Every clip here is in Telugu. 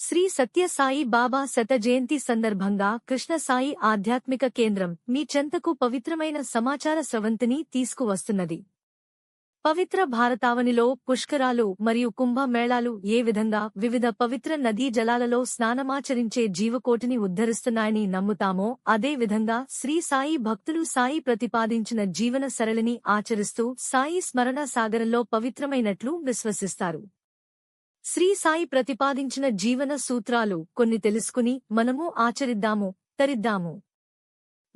శ్రీ సత్యసాయి బాబా శత జయంతి సందర్భంగా కృష్ణసాయి ఆధ్యాత్మిక కేంద్రం మీ చెంతకు పవిత్రమైన సమాచార స్రవంతిని తీసుకువస్తున్నది. పవిత్ర భారతావనిలో పుష్కరాలు మరియు కుంభమేళాలు ఏ విధంగా వివిధ పవిత్ర నదీ జలాలలో స్నానమాచరించే జీవకోటిని ఉద్ధరిస్తున్నాయని నమ్ముతామో అదే విధంగా శ్రీ సాయి భక్తులు సాయి ప్రతిపాదించిన జీవన సరళిని ఆచరిస్తూ సాయి స్మరణ సాగరంలో పవిత్రమైనట్లు విశ్వసిస్తారు. శ్రీ సాయి ప్రతిపాదించిన జీవన సూత్రాలు కొన్ని తెలుసుకుని మనము ఆచరిద్దాము తరిద్దాము.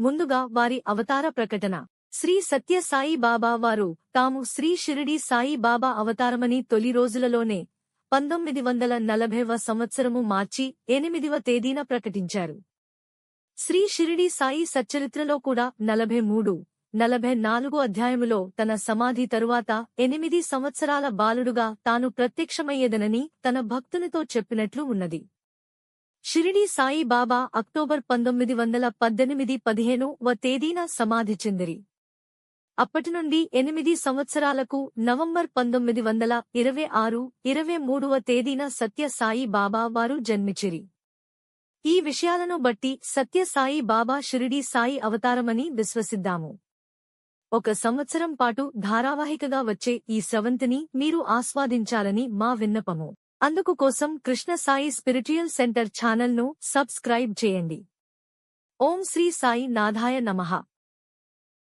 ముందుగా వారి అవతార ప్రకటన. శ్రీ సత్య సాయి బాబా వారు తాము శ్రీ షిరిడి సాయి బాబా అవతారమని తొలి రోజులలోనే పంతొమ్మిది వందల నలభైవ సంవత్సరము మార్చి ఎనిమిదివ తేదీన ప్రకటించారు. శ్రీ షిరిడి సాయి సచ్చరిత్రలో కూడా నలభై మూడు నలభై నాలుగు అధ్యాయములో తన సమాధి తరువాత ఎనిమిది సంవత్సరాల బాలుడుగా తాను ప్రత్యక్షమయ్యేదనని తన భక్తునితో చెప్పినట్లు ఉన్నది. షిరిడీ సాయి బాబా అక్టోబర్ పంతొమ్మిది వందల పద్దెనిమిది పదిహేను వ తేదీన సమాధి చెందిరి. అప్పటి నుండి ఎనిమిది సంవత్సరాలకు నవంబర్ పంతొమ్మిది వందల ఇరవై ఆరు ఇరవై మూడవ తేదీన సత్య సాయి బాబా వారు జన్మిచిరి. ఈ విషయాలను బట్టి సత్య సాయి బాబా షిరిడి సాయి అవతారమని విశ్వసిద్దాము. ఒక సంవత్సరం పాటు ధారావాహికగా వచ్చే ఈ స్రవంతిని మీరు ఆస్వాదించాలని మా విన్నపము. అందుకు కోసం కృష్ణ సాయి స్పిరిచువల్ సెంటర్ ఛానల్ను సబ్స్క్రైబ్ చేయండి. ఓం శ్రీ సాయి నాథాయ నమః.